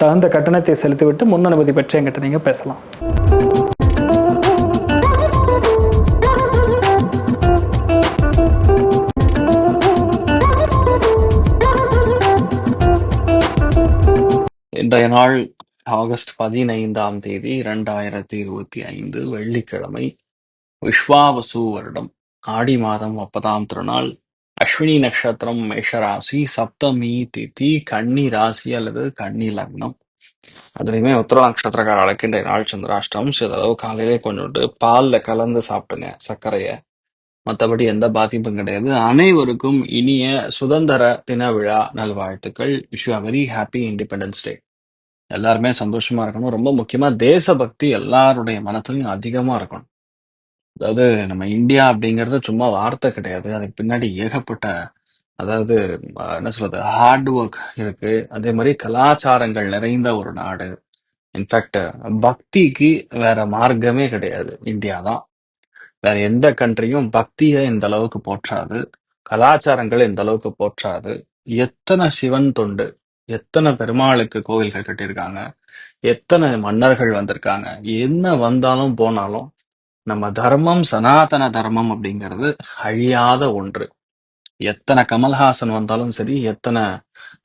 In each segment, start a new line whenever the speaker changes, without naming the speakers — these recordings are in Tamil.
தகுந்த கட்டணத்தை செலுத்திவிட்டு முன் அனுமதி பெற்று என்கிட்ட நீங்கள் பேசலாம்.
இன்றைய நாள் ஆகஸ்ட் பதினைந்தாம் தேதி இரண்டாயிரத்தி இருபத்தி ஐந்து வெள்ளிக்கிழமை விஸ்வாவசு வருடம். ஆடி மாதம் முப்பதாம் திருநாள். அஸ்வினி நட்சத்திரம் மேஷராசி சப்தமி திதி கன்னி ராசி அல்லது கன்னி லக்னம். அதுலேயுமே உத்தர நட்சத்திரக்காரர்களுக்கு இன்றைய நாள் சந்திராஷ்டம் சிறிதளவு காலையிலே கொஞ்சோண்டு பாலில் கலந்து சாப்பிடுங்க சர்க்கரையை. மற்றபடி எந்த பாதிப்பும் கிடையாது. அனைவருக்கும் இனிய சுதந்திர தின விழா நல்வாழ்த்துக்கள். Wish you very happy independence day எல்லாருமே சந்தோஷமா இருக்கணும். ரொம்ப முக்கியமா தேசபக்தி எல்லாருடைய மனத்திலையும் அதிகமா இருக்கணும். அதாவது நம்ம இந்தியா அப்படிங்கிறது சும்மா வார்த்தை கிடையாது. அதுக்கு பின்னாடி ஏகப்பட்ட அதாவது என்ன சொல்றது ஹார்ட் ஒர்க் இருக்கு. அதே மாதிரி கலாச்சாரங்கள் நிறைந்த ஒரு நாடு. இன்ஃபேக்ட் பக்திக்கு வேற மார்க்கமே கிடையாது. இந்தியா தான். வேற எந்த கண்ட்ரியும் பக்தியை இந்த அளவுக்கு போற்றாது. கலாச்சாரங்கள் இந்த அளவுக்கு போற்றாது. எத்தனை சிவன் தொண்டு எத்தனை பெருமாளுக்கு கோவில்கள் கட்டியிருக்காங்க எத்தனை மன்னர்கள் வந்திருக்காங்க என்ன வந்தாலும் போனாலும் நம்ம தர்மம் சனாதன தர்மம் அப்படிங்கிறது அழியாத ஒன்று. எத்தனை கமல்ஹாசன் வந்தாலும் சரி எத்தனை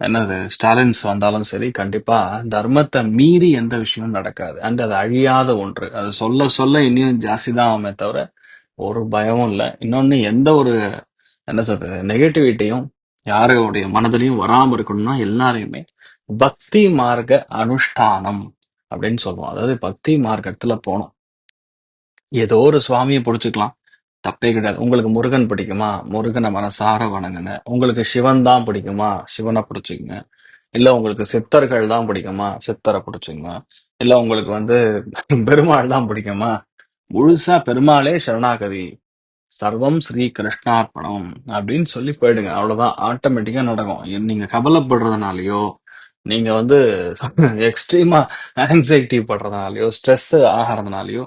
என்னது ஸ்டாலின்ஸ் வந்தாலும் சரி கண்டிப்பா தர்மத்தை மீறி எந்த விஷயமும் நடக்காது. அண்ட் அது அழியாத ஒன்று. அது சொல்ல சொல்ல இன்னும் ஜாஸ்தி தான் ஆகுமே தவிர ஒரு பயமும் இல்லை. இன்னொன்னு எந்த ஒரு என்ன சொல்றது நெகட்டிவிட்டியும் யாருடைய மனதிலையும் வராமல் இருக்கணும்னா எல்லாரையுமே பக்தி மார்க்க அனுஷ்டானம் அப்படின்னு சொல்லுவோம். அதாவது பக்தி மார்க்கத்துல போனோம் ஏதோ ஒரு சுவாமியை பிடிச்சிக்கலாம். தப்பே கிடையாது. உங்களுக்கு முருகன் பிடிக்குமா? முருகனை மனசார வணங்குங்க. உங்களுக்கு சிவன் தான் பிடிக்குமா? சிவனை பிடிச்சிக்கங்க. இல்ல உங்களுக்கு சித்தர்கள் தான் பிடிக்குமா? சித்தரை பிடிச்சிங்க இல்ல உங்களுக்கு வந்து பெருமாள் தான் பிடிக்குமா? முழுசா பெருமாளே சரணாகதி. சர்வம் ஸ்ரீ கிருஷ்ணார்ப்பணம் அப்படின்னு சொல்லி போயிடுங்க. அவ்வளவுதான். ஆட்டோமேட்டிக்கா நடக்கும். நீங்க கவலைப்படுறதுனாலயோ நீங்க வந்து எக்ஸ்ட்ரீமா ஆங்ஸைட்டி படுறதுனாலயோ ஸ்ட்ரெஸ் ஆகிறதுனாலயோ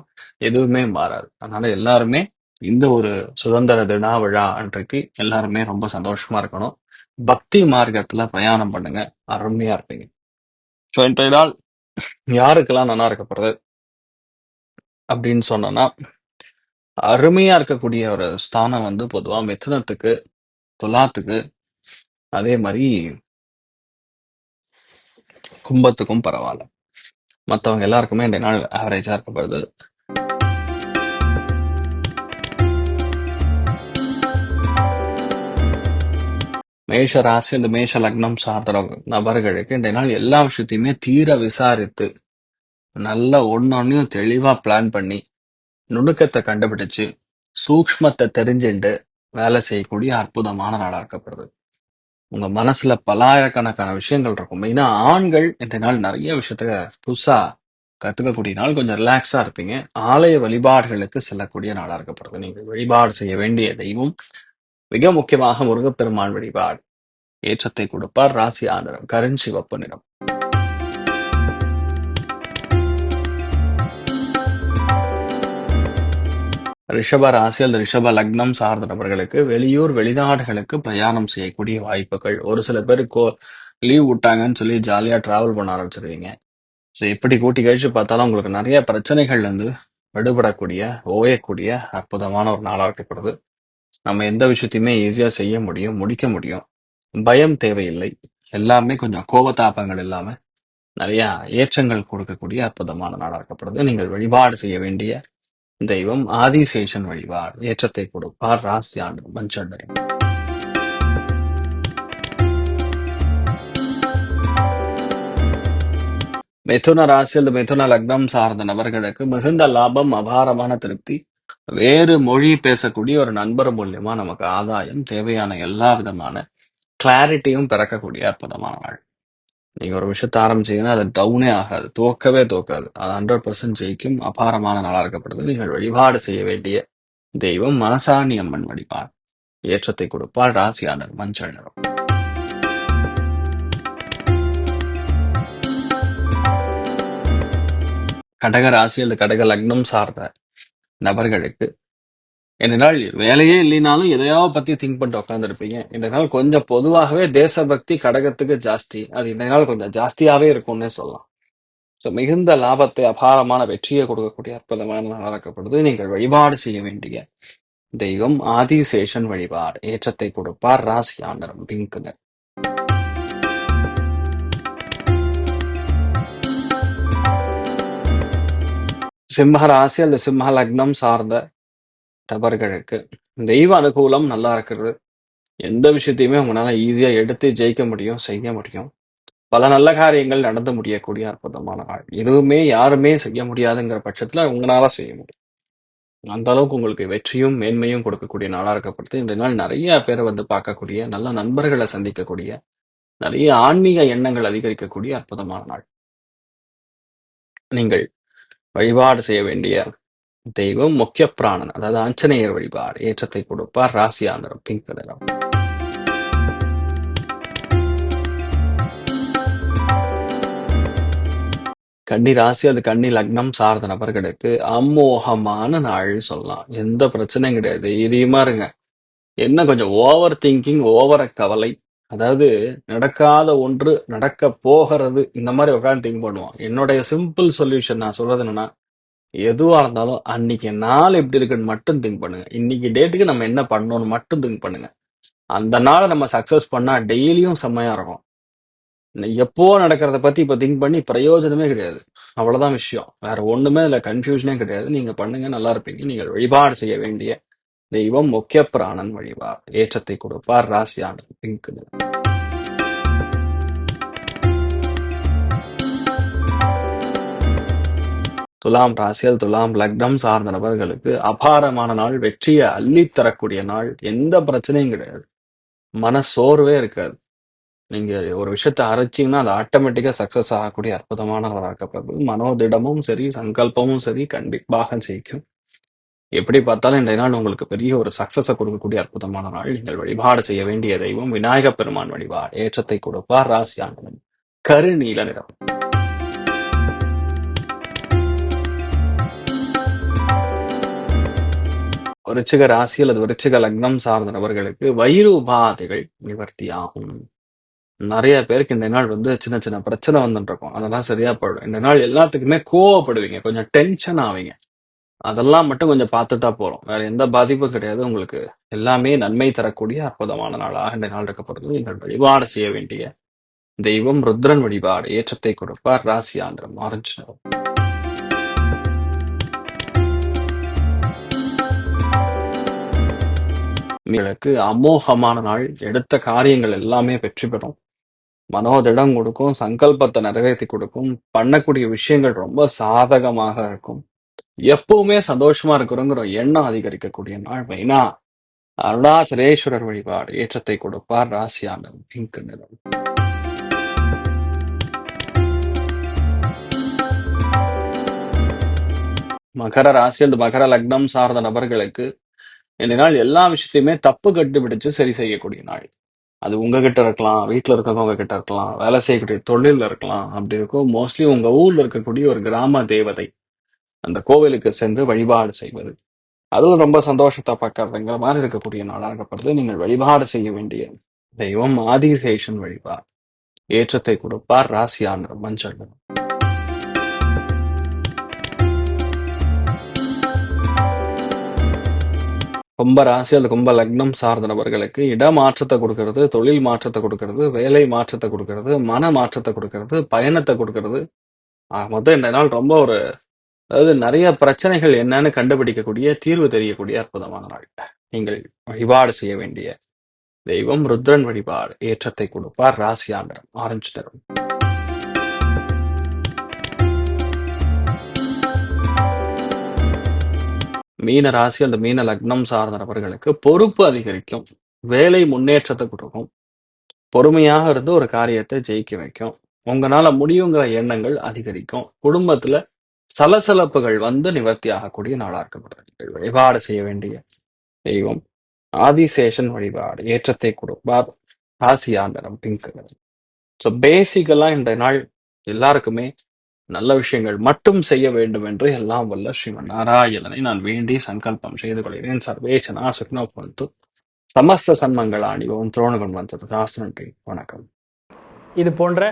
எதுவுமே மாறாது. அதனால எல்லாருமே இந்த ஒரு சுதந்திர தின விழா அன்றைக்கு எல்லாருமே ரொம்ப சந்தோஷமா இருக்கணும். பக்தி மார்க்கத்துல பிரயாணம் பண்ணுங்க. அருமையா இருப்பீங்க. ஸோ இன்றைய நாள் யாருக்கெல்லாம் நல்லா இருக்க போறது? அப்படின்னு சொன்னோம்னா அருமையா இருக்கக்கூடிய ஒரு ஸ்தானம் வந்து பொதுவா மிதுனத்துக்கு துலாத்துக்கு அதே மாதிரி கும்பத்துக்கும் பரவாயில்ல. மற்றவங்க எல்லாருக்குமே இந்த நாள் ஆவரேஜா இருக்க போறது மேஷ ராசி இந்த மேஷ லக்னம் சார்ந்த நபர்களுக்கு இந்த நாள் எல்லா விஷயத்தையுமே தீர விசாரித்து நல்ல ஒன்னொன்னையும் தெளிவா பிளான் பண்ணி நுணுக்கத்தை கண்டுபிடிச்சு சூக்ஷ்மத்தை தெரிஞ்சுட்டு வேலை செய்யக்கூடிய அற்புதமான நாளா இருக்கப்படுது. உங்க மனசுல பலாயிரக்கணக்கான விஷயங்கள் இருக்கும். மெயினா ஆண்கள் இந்த நாள் நிறைய விஷயத்த புதுசா கத்துக்கக்கூடிய நாள் கொஞ்சம் ரிலாக்ஸா இருப்பீங்க. ஆலய வழிபாடுகளுக்கு செல்லக்கூடிய நாளா இருக்கப்படுது. நீங்க வழிபாடு செய்ய வேண்டிய தெய்வம் மிக முக்கியமாக முருகப்பெருமான் வழிபாடு. ஏற்றத்தை கொடுப்பார். ராசி ஆண்டரம் கருஞ்சிவப்பு நிறம். ரிஷப ராசி அல்லது ரிஷப லக்னம் சார்ந்த நபர்களுக்கு வெளியூர் வெளிநாடுகளுக்கு பிரயாணம் செய்யக்கூடிய வாய்ப்புகள். ஒரு சில பேர் கோ லீவ் விட்டாங்கன்னு சொல்லி ஜாலியாக டிராவல் பண்ண ஆரம்பிச்சிருவீங்க. ஸோ எப்படி கூட்டி கழிச்சு பார்த்தாலும் உங்களுக்கு நிறைய பிரச்சனைகள்லேருந்து விடுபடக்கூடிய ஓயக்கூடிய அற்புதமான ஒரு நாளாக இருக்கப்படுது. நம்ம எந்த விஷயத்தையுமே ஈஸியாக செய்ய முடியும் முடிக்க முடியும். பயம் தேவையில்லை. எல்லாமே கொஞ்சம் கோபத்தாபங்கள் இல்லாமல் நிறையா ஏற்றங்கள் கொடுக்கக்கூடிய அற்புதமான நாளாக இருக்கப்படுது. நீங்கள் வழிபாடு செய்ய வேண்டிய தெய்வம் ஆதிசேஷன் வழிவார் ஏற்றத்தை கொடுப்பார் ராசி ஆண்டு மஞ்சள் மிதுன ராசி அல்லது மிதுன லக்னம் சார்ந்த நபர்களுக்கு மிகுந்த லாபம் அபாரமான திருப்தி வேறு மொழி பேசக்கூடிய ஒரு நண்பர் மூலியமா நமக்கு ஆதாயம் தேவையான எல்லா விதமான கிளாரிட்டியும் பிறக்கக்கூடிய அற்புதமான நாள். நீங்க ஒரு விஷயத்த ஆரம்பிச்சீங்கன்னா அது டவுனே ஆகாது. தோக்கவே தோக்காது அது ஹண்ட்ரட் பர்சன்ட் ஜெயிக்கும். அபாரமான நாளா இருக்கப்படுது. நீங்கள் வழிபாடு செய்ய வேண்டிய தெய்வம் மனசாணி அம்மன் வழிபாடு. ஏற்றத்தை கொடுப்பால் ராசியாளர் மஞ்சள் நிறம். கடக ராசி அல்லது கடக லக்னம் சார்ந்த நபர்களுக்கு இந்த வேலையே இல்லைனாலும் எதையாவது பத்தி திங்க் பண்ணிட்டு உட்காந்துருப்பீங்க இந்த நாள் கொஞ்சம் பொதுவாகவே தேசபக்தி கடகத்துக்கு ஜாஸ்தி. அது இந்த கொஞ்சம் ஜாஸ்தியாவே இருக்கும்னே சொல்லலாம். ஸோ மிகுந்த லாபத்தை அபாரமான வெற்றியை கொடுக்கக்கூடிய அற்புதமான நடக்கப்படுது. நீங்கள் வழிபாடு செய்ய வேண்டிய தெய்வம் ஆதிசேஷன் வழிபாடு. ஏற்றத்தை கொடுப்பார் ராசி ஆண்டரம் பிங்குனர் சிம்ம ராசி அல்லது சிம்ம லக்னம் சார்ந்த நபர்களுக்கு தெய்வ அனுகூலம் நல்லா இருக்கிறது. எந்த விஷயத்தையுமே உங்களால ஈஸியா எடுத்து ஜெயிக்க முடியும் செய்ய முடியும். பல நல்ல காரியங்கள் நடந்து முடியக்கூடிய அற்புதமான நாள். எதுவுமே யாருமே செய்ய முடியாதுங்கிற பட்சத்துல உங்களால செய்ய முடியும். அந்த அளவுக்கு உங்களுக்கு வெற்றியும் மேன்மையும் கொடுக்கக்கூடிய நாளா இருக்கப்படுது. இந்த நாள் நிறைய பேரை வந்து பார்க்கக்கூடிய நல்ல நண்பர்களை சந்திக்கக்கூடிய நிறைய ஆன்மீக எண்ணங்கள் அதிகரிக்கக்கூடிய அற்புதமான நாள். நீங்கள் வழிபாடு செய்ய வேண்டிய தெய்வம் முக்கிய பிராணன் அதாவது ஆஞ்சநேயர் வழிபாடு ஏற்றத்தை கொடுப்பார் ராசியா நிறம் பிங்க் நிறம் கன்னி ராசி அது கன்னி லக்னம் சார்ந்த நபர்களுக்கு அமோகமான நாள் சொல்லலாம். எந்த பிரச்சனையும் கிடையாது. தைரியமா இருங்க. என்ன கொஞ்சம் ஓவர் திங்கிங் ஓவர கவலை. அதாவது நடக்காத ஒன்று நடக்க போகிறது இந்த மாதிரி உட்காந்து திங்க் பண்ணுவோம் என்னுடைய சிம்பிள் சொல்யூஷன் நான் சொல்றது என்னன்னா எதுவாக இருந்தாலும் அன்னைக்கு நாள் எப்படி இருக்குன்னு மட்டும் திங்க் பண்ணுங்க. இன்னைக்கு டேட்டுக்கு நம்ம என்ன பண்ணணும்னு மட்டும் திங்க் பண்ணுங்க. அந்த நாளை நம்ம சக்ஸஸ் பண்ணா டெய்லியும் செம்மையா இருக்கும். இன்ன- எப்போ நடக்கிறத பத்தி இப்ப திங்க் பண்ணி பிரயோஜனமே கிடையாது. அவ்வளவுதான் விஷயம். வேற ஒண்ணுமே இல்ல. கன்ஃபியூஷனே கிடையாது. நீங்க பண்ணுங்க. நல்லா இருப்பீங்க. நீங்கள் வழிபாடு செய்ய வேண்டிய தெய்வம் முக்கிய பிராணன் வழிபாடு ஏற்றத்தை கொடுப்பார். ராசி பிங்க் நிறம். துலாம் ராசியல் துலாம் லக்னம் சார்ந்த நபர்களுக்கு அபாரமான நாள் வெற்றியை அள்ளித்தரக்கூடிய நாள். எந்த பிரச்சனையும் கிடையாது. மன சோர்வே இருக்காது. நீங்க ஒரு விஷயத்த அரைச்சீங்கன்னா அது ஆட்டோமேட்டிக்கா சக்சஸ் ஆகக்கூடிய அற்புதமான நாளாக மனோதிடமும் சரி சங்கல்பமும் சரி கண்டிப்பாக ஜெயிக்கும். எப்படி பார்த்தாலும் இன்றைய நாள் உங்களுக்கு பெரிய ஒரு சக்சஸை கொடுக்கக்கூடிய அற்புதமான நாள். நீங்கள் வழிபாடு செய்ய வேண்டிய தெய்வம் விநாயக பெருமான் வழிபாடு. ஏற்றத்தை கொடுப்பார் ராசியானவன். கருநீல நிறம். விருச்சிக ராசி அல்லது விருச்சிக லக்னம் சார்ந்த நபர்களுக்கு வயிறு உபாதைகள் நிவர்த்தியாகும். நிறைய பேருக்கு இந்த நாள் வந்து சின்ன சின்ன பிரச்சனை வந்துட்டு இருக்கும் அதெல்லாம் சரியா போயிடும். இந்த நாள் எல்லாத்துக்குமே கோவப்படுவீங்க. கொஞ்சம் டென்ஷன் ஆவீங்க. அதெல்லாம் மட்டும் கொஞ்சம் பார்த்துட்டா போறோம் வேற எந்த பாதிப்பும் கிடையாது. உங்களுக்கு எல்லாமே நன்மை தரக்கூடிய அற்புதமான நாளாக இந்த நாள் இருக்கப்படுது நீங்கள் வழிபாடு செய்ய வேண்டிய தெய்வம் ருத்ரன் வழிபாடு ஏற்றத்தை கொடுப்பார். ராசி ஆந்திரம் ஆரஞ்சு நிறம். உங்களுக்கு அமோகமான நாள். எடுத்த காரியங்கள் எல்லாமே வெற்றி பெறும். மனோதிடம் கொடுக்கும் சங்கல்பத்தை நிறைவேற்றி கொடுக்கும். பண்ணக்கூடிய விஷயங்கள் ரொம்ப சாதகமாக இருக்கும். எப்பவுமே சந்தோஷமா இருக்கிறோங்கிற எண்ணம் அதிகரிக்கக்கூடிய நாள் மெயினா அருணாச்சலேஸ்வரர் வழிபாடு. ஏற்றத்தை கொடுப்பார் ராசியானது பிங்க் நிறம் மகர ராசி அந்த மகர லக்னம் சார்ந்த நபர்களுக்கு இந்த நாள் எல்லா விஷயத்தையுமே தப்பு கண்டுபிடிச்சு சரி செய்யக்கூடிய நாள். அது உங்ககிட்ட இருக்கலாம் வீட்டில் இருக்கவங்க கிட்ட இருக்கலாம் வேலை செய்யக்கூடிய தொழிலில் இருக்கலாம் அப்படி இருக்கும். மோஸ்ட்லி உங்க ஊர்ல இருக்கக்கூடிய ஒரு கிராம தேவதை அந்த கோவிலுக்கு சென்று வழிபாடு செய்வது. அதுவும் ரொம்ப சந்தோஷத்தை பார்க்கறதுங்கிற மாதிரி இருக்கக்கூடிய நாடாகப்படுது நீங்கள் வழிபாடு செய்ய வேண்டிய தெய்வம் ஆதிசேஷன் வழிபாடு ஏற்றத்தை கொடுப்பார் ராசியான் மஞ்சள். கும்ப ராசி அல்லது கும்ப லக்னம் சார்ந்த நபர்களுக்கு இடமாற்றத்தை கொடுக்கறது தொழில் மாற்றத்தை கொடுக்கறது வேலை மாற்றத்தை கொடுக்கறது மன மாற்றத்தை கொடுக்கறது பயணத்தை கொடுக்கறது. மொத்தம் இந்த நாள் ரொம்ப ஒரு அதாவது நிறைய பிரச்சனைகள் என்னன்னு கண்டுபிடிக்கக்கூடிய தீர்வு தெரியக்கூடிய அற்புதமான நாள். நீங்கள் வழிபாடு செய்ய வேண்டிய தெய்வம் ருத்ரன் வழிபாடு ஏற்றத்தை கொடுப்பார் ராசியா நிறம் ஆரஞ்சு நிறம் மீன ராசி அந்த மீன லக்னம் சார்ந்த நபர்களுக்கு பொறுப்பு அதிகரிக்கும். வேலை முன்னேற்றத்தை கொடுக்கும். பொறுமையாக இருந்து ஒரு காரியத்தை ஜெயிக்க வைக்கும். உங்களால முடியுங்கிற எண்ணங்கள் அதிகரிக்கும். குடும்பத்துல சலசலப்புகள் வந்து நிவர்த்தி ஆகக்கூடிய நாளா இருக்கப்படுறீர்கள் வழிபாடு செய்ய வேண்டிய தெய்வம் ஆதிசேஷன் வழிபாடு ஏற்றத்தை கொடுப்பார் ராசி நிறம் பிங்க் ஸோ பேசிக்கலா இன்றைய நாள் எல்லாருக்குமே நல்ல விஷயங்கள் மட்டும் செய்ய வேண்டும் என்று எல்லாம் வல்ல ஸ்ரீமன் நாராயணனை நான் வேண்டி சங்கல்பம் செய்து கொள்கிறேன். சர்வேச்சனா சுக்னோபந்து சமஸ்த சன்மங்களாணி ஓம் துரோணகுன் வந்தது. சாஸ்திர நன்றி. வணக்கம்.
இது போன்ற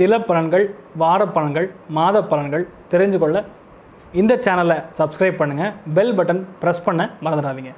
தில பலன்கள் வார பலன்கள் மாத பலன்கள் தெரிஞ்சு கொள்ள இந்த சேனலை சப்ஸ்கிரைப் பண்ணுங்கள் பெல் பட்டன் ப்ரெஸ் பண்ண மறந்துடாதீங்க.